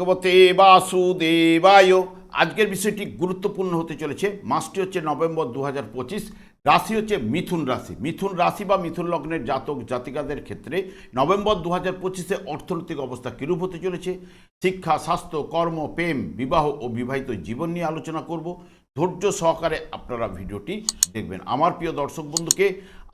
ভগবতে বাসুদেবায়। আজকের বিষয়টি গুরুত্বপূর্ণ হতে চলেছে। মাসটি হচ্ছে নভেম্বর দু রাশি হচ্ছে মিথুন রাশি। মিথুন রাশি বা মিথুন লগ্নের জাতক জাতিকাদের ক্ষেত্রে নভেম্বর দু হাজার পঁচিশে অর্থনৈতিক অবস্থা কিরূপ হতে চলেছে? শিক্ষা, স্বাস্থ্য, কর্ম, প্রেম, বিবাহ ও বিবাহিত জীবন নিয়ে আলোচনা করব। ধৈর্য সহকারে আপনারা ভিডিওটি দেখবেন। আমার প্রিয় দর্শক বন্ধুকে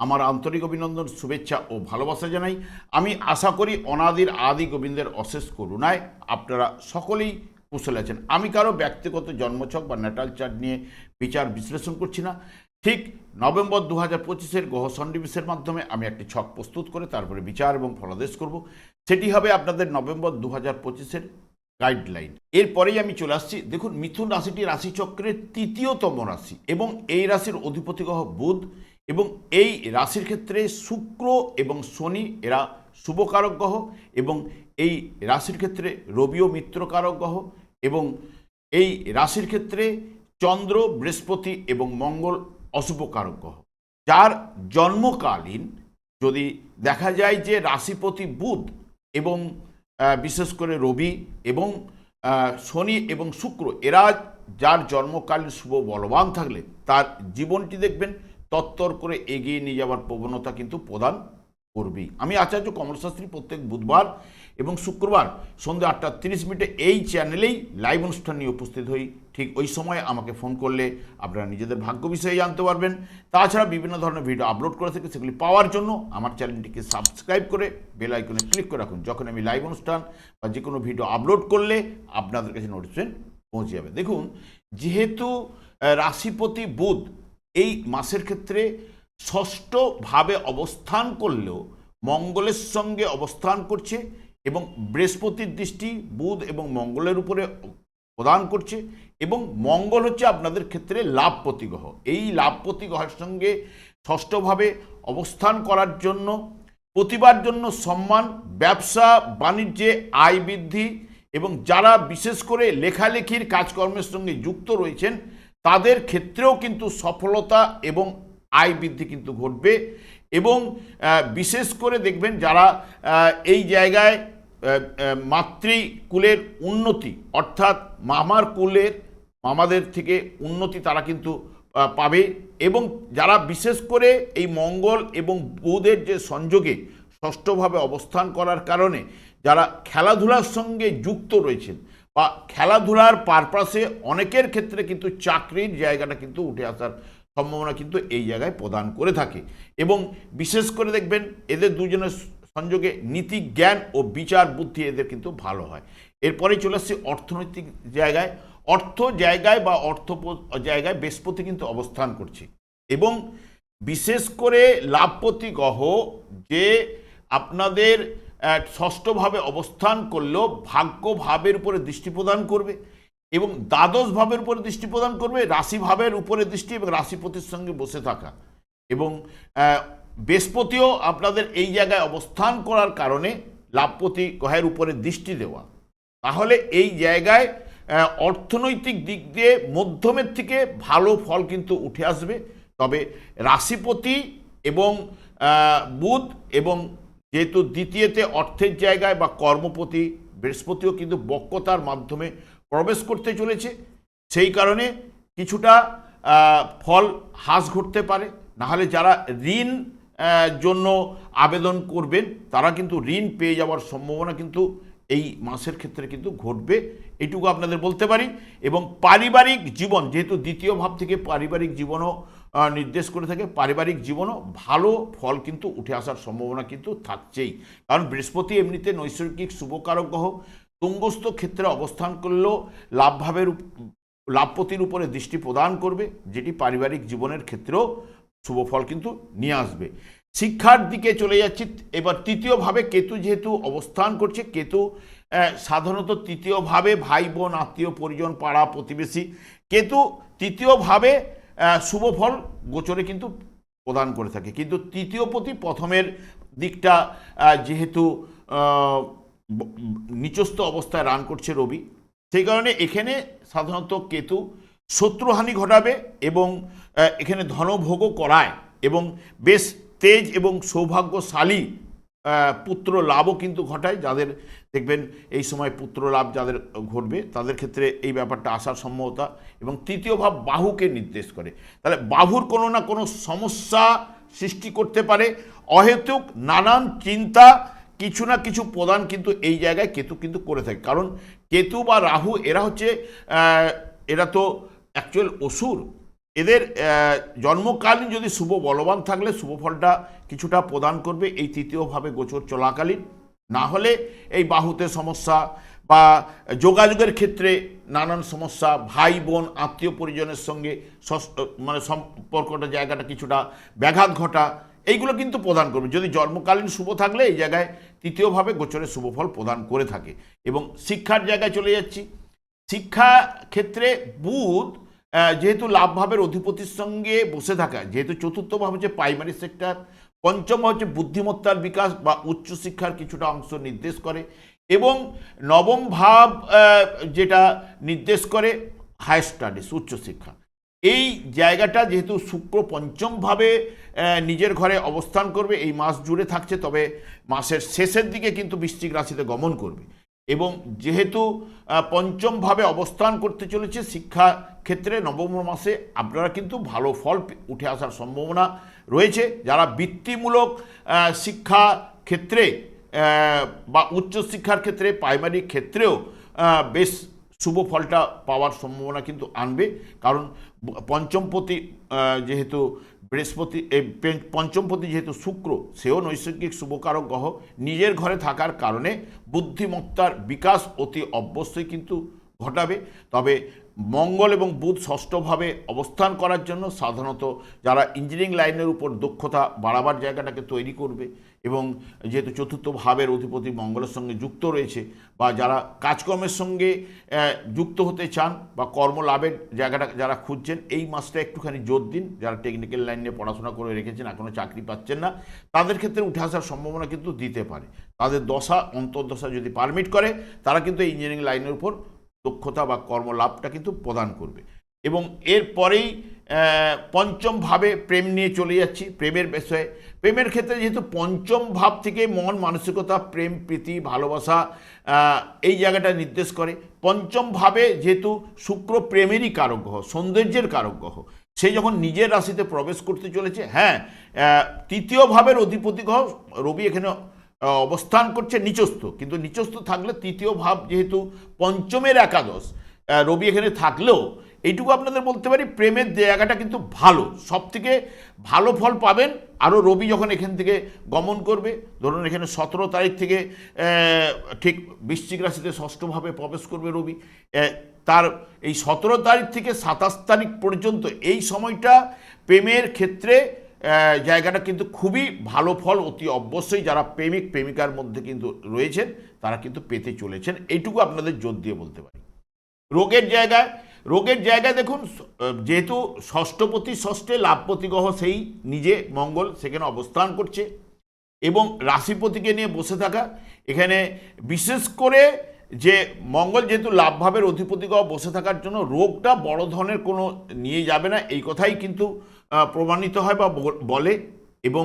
আমার আন্তরিক অভিনন্দন, শুভেচ্ছা ও ভালোবাসা জানাই। আমি আশা করি অনাদির আদি গোবিন্দের অশেষ করুণায় আপনারা সকলেই কুশলে আছেন। আমি কারও ব্যক্তিগত জন্মছক বা ন্যাটাল চার্ট নিয়ে বিচার বিশ্লেষণ করছি না। ঠিক নভেম্বর দু হাজার পঁচিশের গ্রহ সন্নিবেশের মাধ্যমে আমি একটি ছক প্রস্তুত করে তারপরে বিচার এবং ফলাদেশ করব। সেটি হবে আপনাদের নভেম্বর দু হাজার পঁচিশের গাইডলাইন এরপরেই আমি চলে আসছি। দেখুন, মিথুন রাশিটি রাশিচক্রের তৃতীয়তম রাশি এবং এই রাশির অধিপতি গ্রহ বুধ। এবং এই রাশির ক্ষেত্রে শুক্র এবং শনি এরা শুভকারক গ্রহ এবং এই রাশির ক্ষেত্রে রবিও মিত্রকারক গ্রহ এবং এই রাশির ক্ষেত্রে চন্দ্র, বৃহস্পতি এবং মঙ্গল অশুভকারক গ্রহ। যার জন্মকালীন যদি দেখা যায় যে রাশিপতি বুধ এবং বিশেষ করে রবি এবং শনি এবং শুক্র এরা যার জন্মকালীন শুভ বলবান থাকলে তার জীবনটি দেখবেন তত্তর করে এগিয়ে নিয়ে যাওয়ার প্রবণতা কিন্তু প্রদান করবেই। আমি আচার্য কমল শাস্ত্রী প্রত্যেক বুধবার এবং শুক্রবার সন্ধ্যা আটটা তিরিশ মিনিটে এই চ্যানেলেই লাইভ অনুষ্ঠান নিয়ে উপস্থিত হই। ঠিক ওই সময় আমাকে ফোন করলে আপনারা নিজেদের ভাগ্য বিষয়ে জানতে পারবেন। তাছাড়া বিভিন্ন ধরনের ভিডিও আপলোড করে থাকে সেগুলি পাওয়ার জন্য আমার চ্যানেলটিকে সাবস্ক্রাইব করে বেল আইকনে ক্লিক করে রাখুন। যখন আমি লাইভ অনুষ্ঠান বা যে কোনো ভিডিও আপলোড করলে আপনাদের কাছে নোটিফিকেশন পৌঁছে যাবে। দেখুন, যেহেতু রাশিপতি বুধ এই মাসের ক্ষেত্রে ষষ্ঠভাবে অবস্থান করলেও মঙ্গলের সঙ্গে অবস্থান করছে এবং বৃহস্পতির দৃষ্টি বুধ এবং মঙ্গলের উপরে প্রদান করছে এবং মঙ্গল হচ্ছে আপনাদের ক্ষেত্রে লাভ গ্রহ এই লাভ গ্রহের সঙ্গে ষষ্ঠভাবে অবস্থান করার জন্য, প্রতিবার জন্য সম্মান, ব্যবসা, বাণিজ্যে আয় বৃদ্ধি এবং যারা বিশেষ করে লেখালেখির কাজকর্মের সঙ্গে যুক্ত রয়েছেন তাদের ক্ষেত্রেও কিন্তু সফলতা এবং আয় বৃদ্ধি কিন্তু ঘটবে এবং বিশেষ করে দেখবেন যারা এই জায়গায় মাতৃকুলের উন্নতি অর্থাৎ মামার কুলের, মামাদের থেকে উন্নতি তারা কিন্তু পাবে এবং যারা বিশেষ করে এই মঙ্গল এবং বুধের যে সংযোগে ষষ্ঠভাবে অবস্থান করার কারণে যারা খেলাধুলার সঙ্গে যুক্ত রয়েছেন বা খেলাধুলার পারপাসে অনেকের ক্ষেত্রে কিন্তু চাকরির জায়গাটা কিন্তু উঠে আসার সম্ভাবনা কিন্তু এই জায়গায় প্রদান করে থাকে। এবং বিশেষ করে দেখবেন, এদের দুজনের সংযোগে নীতি, জ্ঞান ও বিচার বুদ্ধি এদের কিন্তু ভালো হয়। এরপরেই চলে আসছে অর্থনৈতিক জায়গায়। অর্থ জায়গায় বা অর্থ জায়গায় বৃহস্পতি কিন্তু অবস্থান করছে। এবং বিশেষ করে লাভপতি গ্রহ যে আপনাদের ষষ্ঠভাবে অবস্থান করলেও ভাগ্য ভাবের উপরে দৃষ্টি প্রদান করবে এবং দ্বাদশ ভাবের উপরে দৃষ্টি প্রদান করবে রাশি ভাবের উপরে দৃষ্টি এবং রাশিপতির সঙ্গে বসে থাকা। এবং বৃহস্পতিও আপনাদের এই জায়গায় অবস্থান করার কারণে লাভপতি গ্রহের উপরে দৃষ্টি দেওয়া। তাহলে এই জায়গায় অর্থনৈতিক দিক দিয়ে মধ্যমের থেকে ভালো ফল কিন্তু উঠে আসবে। তবে রাশিপতি এবং বুধ এবং যেহেতু দ্বিতীয়তে অর্থের জায়গায় বা কর্মপতি বৃহস্পতিও কিন্তু বক্রতার মাধ্যমে প্রবেশ করতে চলেছে। সেই কারণে কিছুটা ফল হ্রাস ঘটতে পারে। নাহলে যারা ঋণ জন্য আবেদন করবেন, তারা কিন্তু ঋণ পেয়ে যাওয়ার সম্ভাবনা কিন্তু এই মাসের ক্ষেত্রে কিন্তু ঘটবে। এটুকু আপনাদের বলতে পারি। এবং পারিবারিক জীবন, যেহেতু দ্বিতীয় ভাব থেকে পারিবারিক জীবনও নির্দেশ করে থাকে। পারিবারিক জীবনও ভালো ফল কিন্তু উঠে আসার সম্ভাবনা কিন্তু থাকছেই। কারণ বৃহস্পতি এমনিতে নৈসর্গিক শুভকারক গ্রহ। তুঙ্গস্থ ক্ষেত্রে অবস্থান করলেও লাভভাবের লাভপতির উপরে দৃষ্টি প্রদান করবে, যেটি পারিবারিক জীবনের ক্ষেত্রেও শুভ ফল কিন্তু নিয়ে আসবে। শিক্ষার দিকে চলে যাচ্ছি। এবার তৃতীয়ভাবে কেতু যেহেতু অবস্থান করছে, কেতু সাধারণত তৃতীয়ভাবে ভাই, বোন, আত্মীয়, পরিজন, পাড়া, প্রতিবেশী। কেতু তৃতীয়ভাবে শুভ ফল গোচরে কিন্তু প্রদান করে থাকে। কিন্তু তৃতীয় প্রতি প্রথমের দিকটা যেহেতু নিচস্থ অবস্থায় রান করছে রবি, সেই কারণে এখানে সাধারণত কেতু শত্রুহানি ঘটাবে এবং এখানে ধনভোগও করায় এবং বেশ তেজ এবং সৌভাগ্যশালী পুত্র লাভও কিন্তু ঘটায়। যাদের, দেখবেন এই সময় পুত্র লাভ যাদের ঘটবে, তাদের ক্ষেত্রে এই ব্যাপারটা আসার সম্ভবতা। এবং তৃতীয় ভাব, বাহুকে নির্দেশ করে। তাহলে বাহুর কোনো না কোনো সমস্যা সৃষ্টি করতে পারে। অহেতুক নানান চিন্তা, কিছু না কিছু প্রদান কিন্তু এই জায়গায় কেতু কিন্তু করে থাকে। কারণ কেতু বা রাহু, এরা হচ্ছে এরা তো অ্যাকচুয়াল অসুর। এদের জন্মকালীন যদি শুভ বলবান থাকলে শুভ ফলটা কিছুটা প্রদান করবে এই তৃতীয়ভাবে গোচর চলাকালীন। না হলে এই বাহুতে সমস্যা বা যোগাযোগের ক্ষেত্রে নানান সমস্যা, ভাই, বোন, আত্মীয় পরিজনের সঙ্গে মানে সম্পর্কটা, জায়গাটা কিছুটা ব্যাঘাত ঘটা, এইগুলো কিন্তু প্রদান করবে। যদি জন্মকালীন শুভ থাকলে এই জায়গায় তৃতীয়ভাবে গোচরের শুভ ফল প্রদান করে থাকে। এবং শিক্ষার জায়গায় চলে যাচ্ছি। শিক্ষা ক্ষেত্রে বুধ যেহেতু লাভভাবের অধিপতির সঙ্গে বসে থাকা, যেহেতু চতুর্থ ভাব হচ্ছে প্রাইমারি সেক্টর পঞ্চম হচ্ছে বুদ্ধিমত্তার বিকাশ বা উচ্চশিক্ষার কিছুটা অংশ নির্দেশ করে এবং নবম ভাব যেটা নির্দেশ করে হায়ার স্টাডিজ উচ্চশিক্ষা এই জায়গাটা যেহেতু শুক্র পঞ্চমভাবে নিজের ঘরে অবস্থান করবে, এই মাস জুড়ে থাকছে, তবে মাসের শেষের দিকে কিন্তু বৃশ্চিক রাশিতে গমন করবে। এবং যেহেতু পঞ্চমভাবে অবস্থান করতে চলেছে শিক্ষা ক্ষেত্রে, নবম মাসে আপনারা কিন্তু ভালো ফল উঠে আসার সম্ভাবনা রয়েছে। যারা বৃত্তিমূলক শিক্ষা ক্ষেত্রে বা উচ্চশিক্ষার ক্ষেত্রে, প্রাইমারি ক্ষেত্রেও বেশ শুভ ফলটা পাওয়ার সম্ভাবনা কিন্তু আনবে। কারণ পঞ্চমপতি যেহেতু বৃহস্পতি, এই পঞ্চমপতি যেহেতু শুক্র, সেও নৈসর্গিক শুভকারক গ্রহ। নিজের ঘরে থাকার কারণে বুদ্ধিমত্তার বিকাশ অতি অবশ্যই কিন্তু ঘটাবে। তবে মঙ্গল এবং বুধ ষষ্ঠভাবে অবস্থান করার জন্য সাধারণত যারা ইঞ্জিনিয়ারিং লাইনের উপর দক্ষতা বাড়াবার জায়গাটাকে তৈরি করবে এবং যেহেতু চতুর্থ ভাবের অধিপতি মঙ্গলের সঙ্গে যুক্ত রয়েছে বা যারা কাজকর্মের সঙ্গে যুক্ত হতে চান বা কর্মলাভের জায়গাটা যারা খুঁজছেন এই মাসটা একটুখানি জোর দিন। যারা টেকনিক্যাল লাইনে পড়াশোনা করে রেখেছেন এখনও চাকরি পাচ্ছেন না তাদের ক্ষেত্রে উঠে আসার সম্ভাবনা কিন্তু দিতে পারে। তাদের দশা অন্তর্দশা যদি পারমিট করে তারা কিন্তু ইঞ্জিনিয়ারিং লাইনের উপর দক্ষতা বা কর্মলাভটা কিন্তু প্রদান করবে। এবং এরপরেই আহ, পঞ্চম প্রেম নিয়ে চলে যাচ্ছি। প্রেমের বিষয়ে প্রেমের ক্ষেত্রে যেহেতু পঞ্চম ভাব থেকে মন, মানসিকতা, প্রেম, প্রীতি, ভালোবাসা এই জায়গাটা নির্দেশ করে। পঞ্চম ভাবে যেহেতু শুক্র প্রেমেরই কারক গ্রহ, সৌন্দর্যের কারক গ্রহ, সে যখন নিজের রাশিতে প্রবেশ করতে চলেছে হ্যাঁ তৃতীয় ভাবের অধিপতি গ্রহ রবি এখানে অবস্থান করছে নিচস্থ। কিন্তু নিচস্থ থাকলে তৃতীয় ভাব যেহেতু পঞ্চমের একাদশ রবি এখানে থাকলেও এইটুকু আপনাদের বলতে পারি, প্রেমের জায়গাটা কিন্তু ভালো। সব থেকে ভালো ফল পাবেন, আরও রবি যখন এখান থেকে গমন করবে, ধরুন এখানে সতেরো তারিখ থেকে ঠিক বৃশ্চিক রাশিতে ষষ্ঠভাবে প্রবেশ করবে রবি তার এই সতেরো তারিখ থেকে সাতাশ তারিখ পর্যন্ত এই সময়টা প্রেমের ক্ষেত্রে জায়গাটা কিন্তু খুবই ভালো ফল, অতি অবশ্যই যারা প্রেমিক, প্রেমিকার মধ্যে কিন্তু রয়েছেন, তারা কিন্তু পেতে চলেছেন। এইটুকু আপনাদের জোর দিয়ে বলতে পারি। রোগের জায়গায় রোগের জায়গায় দেখুন যেহেতু ষষ্ঠপতি ষষ্ঠে লাভপতি গ্রহ সেই নিজে মঙ্গল সেখানে অবস্থান করছে এবং রাশিপতিকে নিয়ে বসে থাকা। এখানে বিশেষ করে যে মঙ্গল যেহেতু লাভভাবের অধিপতি গ্রহ বসে থাকার জন্য রোগটা বড় ধরনের কোনো নিয়ে যাবে না, এই কথাই কিন্তু প্রমাণিত হয় বা বলে এবং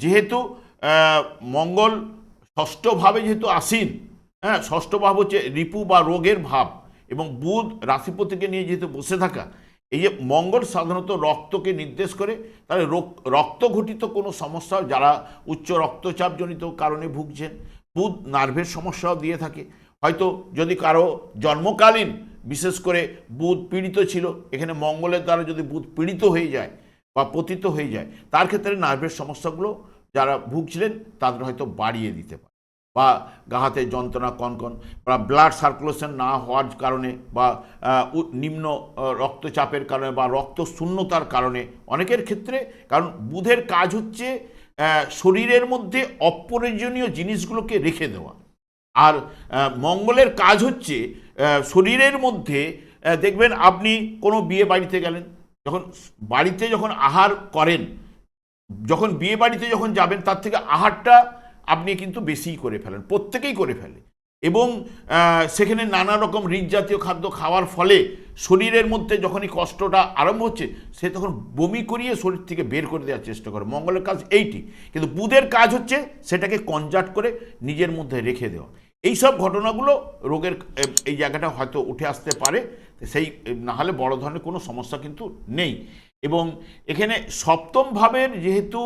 যেহেতু মঙ্গল ষষ্ঠভাবে যেহেতু আসীন হ্যাঁ ষষ্ঠ ভাব হচ্ছে রিপু বা রোগের ভাব। এবং বুধ রাশিপতিকে নিয়ে যেহেতু বসে থাকা, এই যে মঙ্গল সাধারণত রক্তকে নির্দেশ করে, তাহলে রোগ রক্তঘটিত কোনো সমস্যা, যারা উচ্চ রক্তচাপজনিত কারণে ভুগছেন, বুধ নার্ভের সমস্যাও দিয়ে থাকে। হয়তো যদি কারও জন্মকালীন, বিশেষ করে বুধ পীড়িত ছিল, এখানে মঙ্গলের দ্বারা যদি বুধ পীড়িত হয়ে যায় বা পতিত হয়ে যায়, তার ক্ষেত্রে নার্ভের সমস্যাগুলো যারা ভুগছিলেন, তাদের হয়তো বাড়িয়ে দিতে পারে। বা গা হাতে যন্ত্রণা কনকন বা ব্লাড সার্কুলেশন না হওয়ার কারণে বা নিম্ন রক্তচাপের কারণে বা রক্ত শূন্যতার কারণে অনেকের ক্ষেত্রে, কারণ বুধের কাজ হচ্ছে শরীরের মধ্যে অপ্রয়োজনীয় জিনিসগুলোকে রেখে দেওয়া। আর মঙ্গলের কাজ হচ্ছে শরীরের মধ্যে দেখবেন আপনি কোনো বিয়ে বাড়িতে গেলেন, যখন বাড়িতে যখন আহার করেন, যখন বিয়ে বাড়িতে যখন যাবেন, তার থেকে আহারটা আপনি কিন্তু বেশিই করে ফেলেন, প্রত্যেকেই করে ফেলে। এবং সেখানে নানা রকম জাতীয় খাদ্য খাওয়ার ফলে শরীরের মধ্যে যখনই কষ্টটা আরম্ভ হচ্ছে, সে তখন বমি করিয়ে শরীর থেকে বের করে দেওয়ার চেষ্টা করে। মঙ্গলের কাজ এইটি। কিন্তু বুধের কাজ হচ্ছে সেটাকে কনজার্ট করে নিজের মধ্যে রেখে দেওয়া। এই সব ঘটনাগুলো রোগের এই জায়গাটা হয়তো উঠে আসতে পারে, সেই, না হলে বড় ধরনের কোনো সমস্যা কিন্তু নেই। এবং এখানে সপ্তম ভাবের যেহেতু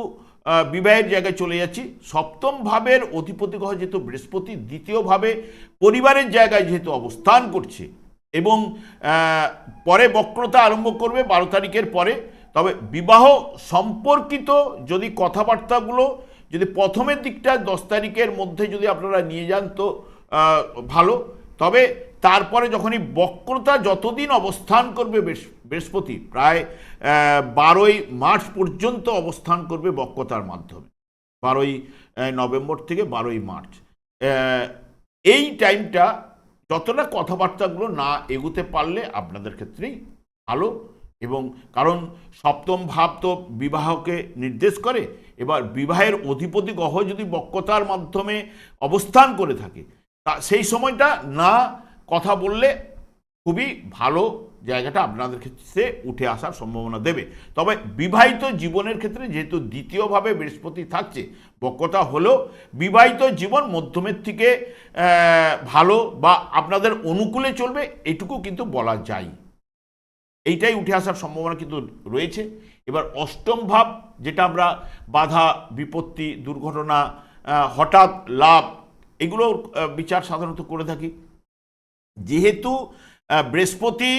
বিবাহের জায়গায় চলে যাচ্ছি। সপ্তম ভাবের অধিপতি গ্রহ যেহেতু বৃহস্পতি দ্বিতীয়ভাবে পরিবারের জায়গায় যেহেতু অবস্থান করছে এবং পরে বক্রতা আরম্ভ করবে বারো তারিখের পরে, তবে বিবাহ সম্পর্কিত যদি কথাবার্তাগুলো যদি প্রথমের দিকটা দশ তারিখের মধ্যে যদি আপনারা নিয়ে যান তো ভালো। তবে তারপরে যখনই বক্রতা যতদিন অবস্থান করবে বৃহস- বৃহস্পতি, প্রায় বারোই মার্চ পর্যন্ত অবস্থান করবে বক্রতার মাধ্যমে। বারোই নভেম্বর থেকে বারোই মার্চ। এই টাইমটা যতটা কথাবার্তাগুলো না এগোতে পারলে আপনাদের ক্ষেত্রেই ভালো এবং কারণ সপ্তম ভাব তো বিবাহকে নির্দেশ করে, এবার বিবাহের অধিপতি গ্রহ যদি বক্রতার মাধ্যমে অবস্থান করে থাকে, তা সেই সময়টা না কথা বললে খুবই ভালো জায়গাটা আপনাদের ক্ষেত্রে উঠে আসার সম্ভাবনা দেবে। তবে বিবাহিত জীবনের ক্ষেত্রে যেহেতু দ্বিতীয়ভাবে বৃহস্পতি থাকছে, বক্রতা হলেও বিবাহিত জীবন মধ্যমের থেকে ভালো বা আপনাদের অনুকূলে চলবে এটুকু কিন্তু বলা যায়। এইটাই উঠে আসার সম্ভাবনা কিন্তু রয়েছে। এবার অষ্টম ভাব, যেটা আমরা বাধা, বিপত্তি, দুর্ঘটনা হঠাৎ লাভ, এগুলোর বিচার সাধারণত করে থাকি। যেহেতু বৃহস্পতি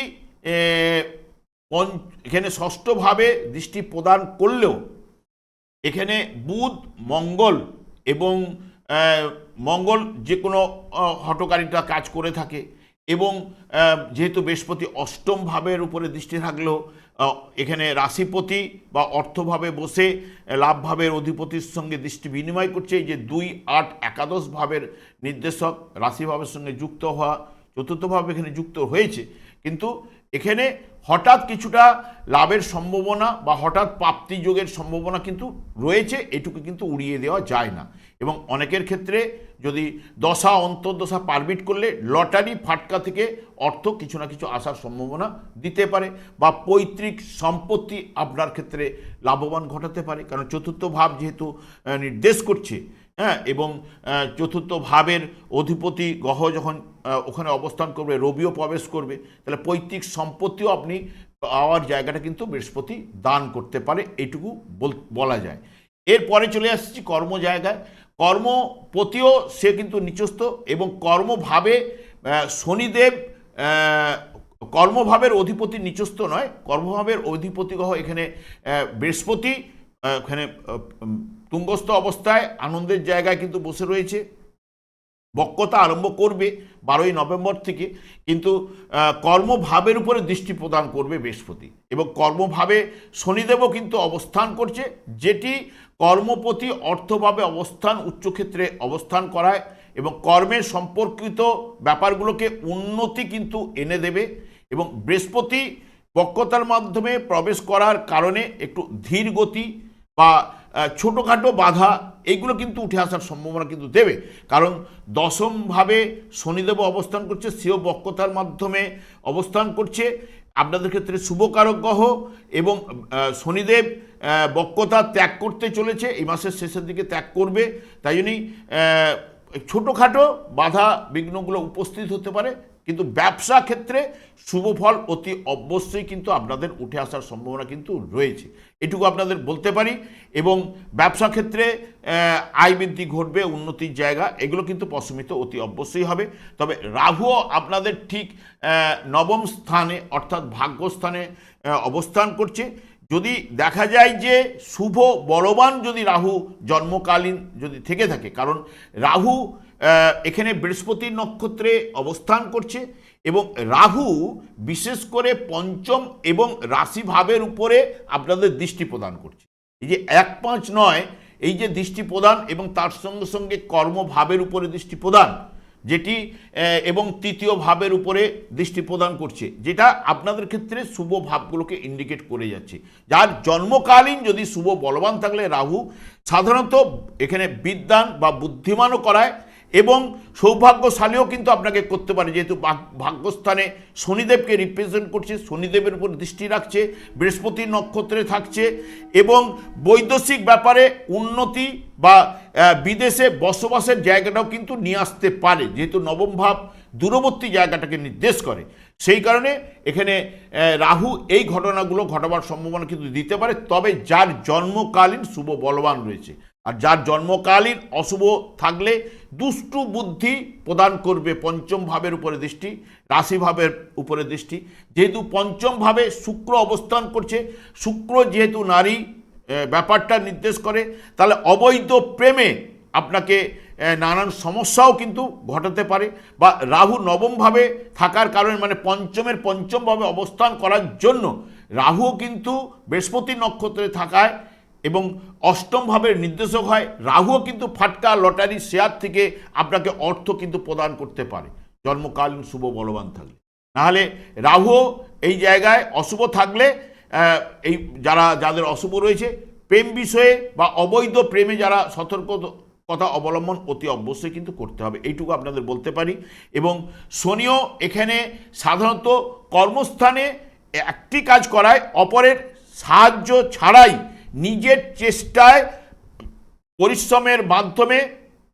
এখানে ষষ্ঠভাবে দৃষ্টি প্রদান করলেও এখানে বুধ মঙ্গল এবং মঙ্গল যে কোনো হটকারিতা কাজ করে থাকে এবং যেহেতু বৃহস্পতি অষ্টম ভাবের উপরে দৃষ্টি থাকলেও এখানে রাশিপতি বা অর্থভাবে বসে আহ, লাভ ভাবের অধিপতির সঙ্গে দৃষ্টি বিনিময় করছে এই যে দুই আট একাদশ ভাবের নির্দেশক রাশিভাবের সঙ্গে যুক্ত হওয়া চতুর্থভাবে এখানে যুক্ত হয়েছে। কিন্তু এখানে হঠাৎ কিছুটা লাভের সম্ভাবনা বা হঠাৎ প্রাপ্তি যোগের সম্ভাবনা কিন্তু রয়েছে, এটুকু কিন্তু উড়িয়ে দেওয়া যায় না। এবং অনেকের ক্ষেত্রে যদি দশা, অন্তর্দশা পারমিট করলে লটারি ফাটকা থেকে অর্থ কিছু না কিছু আসার সম্ভাবনা দিতে পারে বা পৈতৃক সম্পত্তি আপনার ক্ষেত্রে লাভবান ঘটাতে পারে। কারণ চতুর্থ ভাব যেহেতু নির্দেশ করছে হ্যাঁ এবং চতুর্থ ভাবের অধিপতি গ্রহ যখন ওখানে অবস্থান করবে রবিও প্রবেশ করবে তাহলে পৈতৃক সম্পত্তিও আপনি পাওয়ার জায়গাটা কিন্তু বৃহস্পতি দান করতে পারে এইটুকু বল- যায়। এরপরে চলে আসছি কর্ম জায়গায়। কর্মপতিও সে কিন্তু নিচস্থ এবং কর্মভাবে শনিদেব কর্মভাবের অধিপতি নিচস্থ নয় কর্মভাবের অধিপতি গ্রহ এখানে বৃহস্পতি উম, তুঙ্গস্থ অবস্থায় আনন্দের জায়গায় কিন্তু বসে রয়েছে। বক্রতা আরম্ভ করবে বারোই নভেম্বর থেকে, কিন্তু কর্মভাবের উপরে দৃষ্টি প্রদান করবে বৃহস্পতি এবং কর্মভাবে শনিদেবও কিন্তু অবস্থান করছে, যেটি কর্মপতি অর্থভাবে অবস্থান, উচ্চক্ষেত্রে অবস্থান করায় এবং কর্মের সম্পর্কিত ব্যাপারগুলোকে উন্নতি কিন্তু এনে দেবে এবং বৃহস্পতি বক্রতার মাধ্যমে প্রবেশ করার কারণে একটু ধীর গতি বা ছোটোখাটো বাধা এইগুলো কিন্তু উঠে আসার সম্ভাবনা কিন্তু দেবে। কারণ দশমভাবে শনিদেব অবস্থান করছে সেও বক্রতার মাধ্যমে অবস্থান করছে। আপনাদের ক্ষেত্রে শুভকারক গ্রহ এবং শনিদেব আহ, বক্রতা ত্যাগ করতে চলেছে এই মাসের শেষের দিকে ত্যাগ করবে। তাই জন্যই ছোটোখাটো বাধা বিঘ্নগুলো উপস্থিত হতে পারে কিন্তু ব্যবসা ক্ষেত্রে শুভ ফল অতি অবশ্যই কিন্তু আপনাদের উঠে আসার সম্ভাবনা কিন্তু রয়েছে। এটুকু আপনাদের বলতে পারি এবং ব্যবসা ক্ষেত্রে আয় বৃদ্ধি ঘটবে, উন্নতির জায়গা, এগুলো কিন্তু প্রশমিত অতি অবশ্যই হবে। তবে রাহুও আপনাদের ঠিক নবম স্থানে অর্থাৎ ভাগ্যস্থানে অবস্থান করছে। যদি দেখা যায় যে শুভ বলবান যদি রাহু জন্মকালীন যদি থেকে থাকে, কারণ রাহু এখানে বৃহস্পতির নক্ষত্রে অবস্থান করছে এবং রাহু বিশেষ করে পঞ্চম এবং রাশি ভাবের উপরে আপনাদের দৃষ্টি প্রদান করছে। এই যে এক পাঁচ নয়, এই যে দৃষ্টি প্রদান এবং তার সঙ্গে সঙ্গে কর্মভাবের উপরে দৃষ্টি প্রদান, যেটি এবং তৃতীয় ভাবের উপরে দৃষ্টি প্রদান করছে, যেটা আপনাদের ক্ষেত্রে শুভ ভাবগুলোকে ইন্ডিকেট করে যাচ্ছে। যার জন্মকালীন যদি শুভ বলবান থাকলে রাহু সাধারণত এখানে বিদ্যান বা বুদ্ধিমানও করায় এবং সৌভাগ্যশালীও কিন্তু আপনাকে করতে পারে। যেহেতু ভাগ্যস্থানে শনিদেবকে রিপ্রেজেন্ট করছে, শনিদেবের উপর দৃষ্টি রাখছে, বৃহস্পতি নক্ষত্রে থাকছে এবং বৈদেশিক ব্যাপারে উন্নতি বা বিদেশে বসবাসের জায়গাটাও কিন্তু নিয়ে আসতে পারে। যেহেতু নবম ভাব দূরবর্তী জায়গাটাকে নির্দেশ করে। সেই কারণে এখানে রাহু এই ঘটনাগুলো ঘটাবার সম্ভাবনা কিন্তু দিতে পারে। তবে যার জন্মকালীন শুভ বলবান রয়েছে। আর যার জন্মকালীন অশুভ থাকলে দুষ্টু বুদ্ধি প্রদান করবে পঞ্চম ভাবের উপরে দৃষ্টি, রাশি ভাবের উপরে দৃষ্টি। যেহেতু পঞ্চম ভাবে শুক্র অবস্থান করছে, শুক্র যেহেতু নারী ব্যাপারটা নির্দেশ করে, তাহলে অবৈধ প্রেমে আপনাকে নানান সমস্যাও কিন্তু ঘটাতে পারে বা রাহু নবমভাবে থাকার কারণে মানে পঞ্চমের পঞ্চমভাবে অবস্থান করার জন্য রাহুও কিন্তু বৃহস্পতি নক্ষত্রে থাকায় এবং অষ্টম ভাবের নির্দেশক হয়, রাহুও কিন্তু ফাটকা লটারি শেয়ার থেকে আপনাকে অর্থ কিন্তু প্রদান করতে পারে। জন্মকালীন শুভ বলবান থাকলে। নাহলে রাহুও এই জায়গায় অশুভ থাকলে এই যারা, যাদের অশুভ রয়েছে, প্রেম বিষয়ে বা অবৈধ প্রেমে যারা সতর্ক কথা অবলম্বন, অতি অবশ্যই কিন্তু করতে হবে। এইটুকু আপনাদের বলতে পারি। এবং শনিও এখানে সাধারণত কর্মস্থানে একটি কাজ করায়, অপরের সাহায্য ছাড়াই নিজের চেষ্টায় পরিশ্রমের মাধ্যমে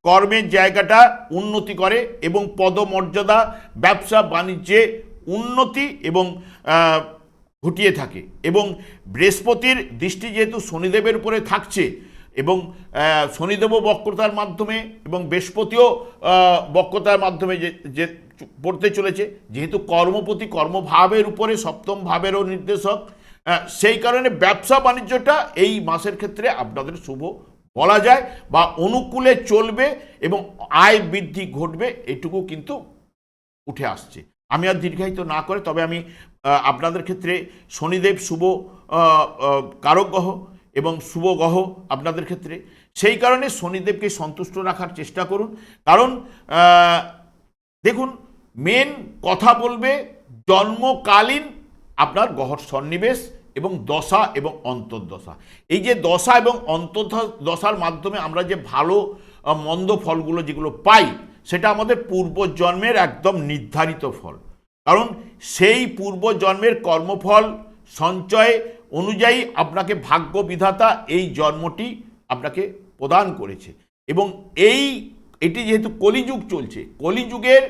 কর্মের জায়গাটা উন্নতি করে এবং পদমর্যাদা, ব্যবসা, বাণিজ্যে উন্নতি এবং ঘটিয়ে থাকে। এবং বৃহস্পতির দৃষ্টি যেহেতু শনিদেবের উপরে থাকছে এবং শনিদেবও বক্রতার মাধ্যমে এবং বৃহস্পতিও বক্রতার মাধ্যমে যে পড়তে চলেছে। যেহেতু কর্মপতি কর্মভাবের উপরে সপ্তম ভাবেরও নির্দেশক সেই কারণে ব্যবসা বাণিজ্যটা এই মাসের ক্ষেত্রে আপনাদের শুভ বলা যায় বা অনুকূলে চলবে এবং আয় বৃদ্ধি ঘটবে, এটুকু কিন্তু উঠে আসছে। আমি আর দীর্ঘায়িত না করে, তবে আমি আপনাদের ক্ষেত্রে শনিদেব শুভ কারক গ্রহ এবং শুভ গ্রহ আপনাদের ক্ষেত্রে। সেই কারণে শনিদেবকে সন্তুষ্ট রাখার চেষ্টা করুন। কারণ দেখুন মেন কথা বলবে, জন্মকালীন আপনার গ্রহর সন্নিবেশ এবং দশা এবং অন্তর্দশা। এই যে দশা এবং অন্তর্দশার মাধ্যমে আমরা যে ভালো মন্দ ফলগুলো যেগুলো পাই, সেটা আমাদের পূর্বজন্মের একদম নির্ধারিত ফল। কারণ সেই পূর্বজন্মের কর্মফল, সঞ্চয় অনুযায়ী আপনাকে ভাগ্য বিধাতা এই জন্মটি আপনাকে প্রদান করেছে। এবং এই, এটি যেহেতু কলিযুগ চলছে, কলিযুগের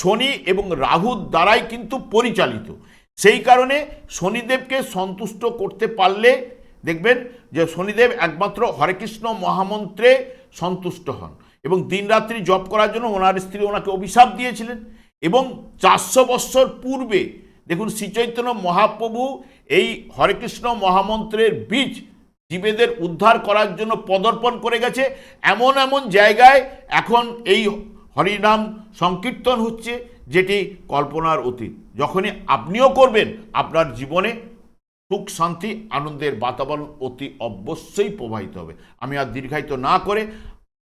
শনি এবং রাহুর দ্বারাই কিন্তু পরিচালিত। সেই কারণে শনিদেবকে সন্তুষ্ট করতে পারলে, দেখবেন যে শনিদেব একমাত্র হরেকৃষ্ণ মহামন্ত্রে সন্তুষ্ট হন এবং দিনরাত্রি জপ করার জন্য ওনার স্ত্রী ওনাকে অভিশাপ দিয়েছিলেন এবং চারশো বৎসর পূর্বে, দেখুন শ্রীচৈতন্য মহাপ্রভু এই হরেকৃষ্ণ মহামন্ত্রের বীজ জীবেদের উদ্ধার করার জন্য পদর্পণ করে গেছে। এমন এমন জায়গায় এখন এই হরিনাম সংকীর্তন হচ্ছে। যেটি কল্পনার অতীত। যখনই আপনিও করবেন, আপনার জীবনে সুখ, শান্তি, আনন্দের বাতাবরণ অতি অবশ্যই প্রবাহিত হবে। আমি আর দীর্ঘায়িত না করে